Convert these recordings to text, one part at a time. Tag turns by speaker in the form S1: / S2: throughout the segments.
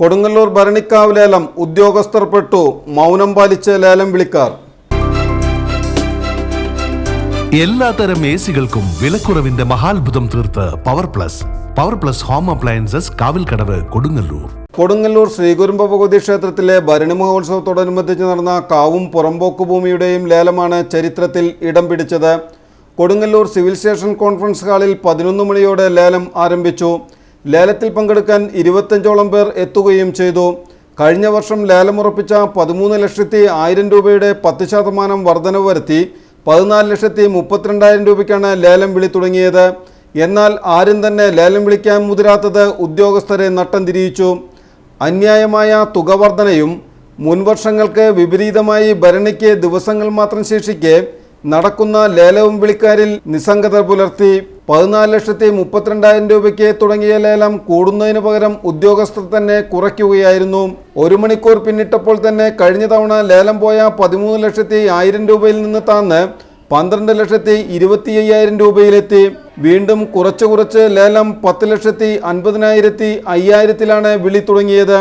S1: കൊടുങ്ങല്ലൂർ ഭരണിക്കാവ് ലേലം ഉദ്യോഗസ്ഥർ പെട്ടു മൗനം പാലിച്ച് ലേലം വിളിക്കാർ.
S2: എല്ലാത്തരം എ സികൾക്കും വിലക്കുറവിന്റെ മഹാത്ഭുതം തീർത്ത് power plus power plus home appliances Kavilkadavu Kodungallur.
S1: Kodungallur Sreekurumba Bhagavathi ക്ഷേത്രത്തിലെ ഭരണി മഹോത്സവത്തോടനുബന്ധിച്ച് നടന്ന കാവും പുറമ്പോക്ക് ഭൂമിയുടെയും ലേലമാണ് ചരിത്രത്തിൽ ഇടം പിടിച്ചത്. കൊടുങ്ങല്ലൂർ സിവിൽ സ്റ്റേഷൻ കോൺഫറൻസ് ഹാളിൽ പതിനൊന്ന് മണിയോടെ ലേലം ആരംഭിച്ചു. ലേലത്തിൽ പങ്കെടുക്കാൻ ഇരുപത്തഞ്ചോളം പേർ എത്തുകയും ചെയ്തു. കഴിഞ്ഞ വർഷം ലേലമുറപ്പിച്ച പതിമൂന്ന് ലക്ഷത്തി ആയിരം രൂപയുടെ പത്ത് ശതമാനം വർധനവ് വരുത്തി പതിനാല് ലക്ഷത്തി മുപ്പത്തിരണ്ടായിരം രൂപയ്ക്കാണ് ലേലം വിളി തുടങ്ങിയത്. എന്നാൽ ആരും തന്നെ ലേലം വിളിക്കാൻ മുതിരാത്തത് ഉദ്യോഗസ്ഥരെ നട്ടം തിരിയിച്ചു അന്യായമായ തുക വർധനയും മുൻവർഷങ്ങൾക്ക് വിപരീതമായി ഭരണിക്ക് ദിവസങ്ങൾ മാത്രം ശേഷിക്കെ നടക്കുന്ന ലേലവും വിളിക്കാരിൽ നിസ്സംഗത പുലർത്തി. പതിനാല് ലക്ഷത്തി മുപ്പത്തിരണ്ടായിരം രൂപയ്ക്ക് തുടങ്ങിയ ലേലം കൂടുന്നതിന് പകരം ഉദ്യോഗസ്ഥർ തന്നെ കുറയ്ക്കുകയായിരുന്നു. ഒരു മണിക്കൂർ പിന്നിട്ടപ്പോൾ തന്നെ കഴിഞ്ഞ തവണ ലേലം പോയ പതിമൂന്ന് ലക്ഷത്തി ആയിരം രൂപയിൽ നിന്ന് താന്ന് പന്ത്രണ്ട് ലക്ഷത്തി ഇരുപത്തി അയ്യായിരം രൂപയിലെത്തി. വീണ്ടും കുറച്ച് കുറച്ച് ലേലം പത്ത് ലക്ഷത്തി അൻപതിനായിരത്തി അയ്യായിരത്തിലാണ് വിളി തുടങ്ങിയത്.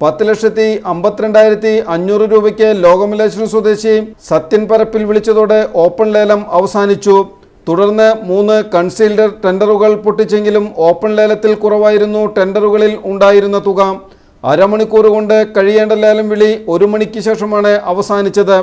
S1: പത്ത് ലക്ഷത്തി അമ്പത്തിരണ്ടായിരത്തി അഞ്ഞൂറ് രൂപയ്ക്ക് ലോകമലേശ്വരം സ്വദേശി സത്യൻ പരപ്പിൽ വിളിച്ചതോടെ ഓപ്പൺ ലേലം അവസാനിച്ചു. തുടർന്ന് മൂന്ന് കൺസീൽഡ് ടെൻഡറുകൾ പൊട്ടിച്ചെങ്കിലും ഓപ്പൺ ലേലത്തിൽ കുറവായിരുന്നു ടെൻഡറുകളിൽ ഉണ്ടായിരുന്ന തുക. അരമണിക്കൂർ കൊണ്ട് കഴിയേണ്ട ലേലം വിളി ഒരു മണിക്ക് ശേഷമാണ് അവസാനിച്ചത്.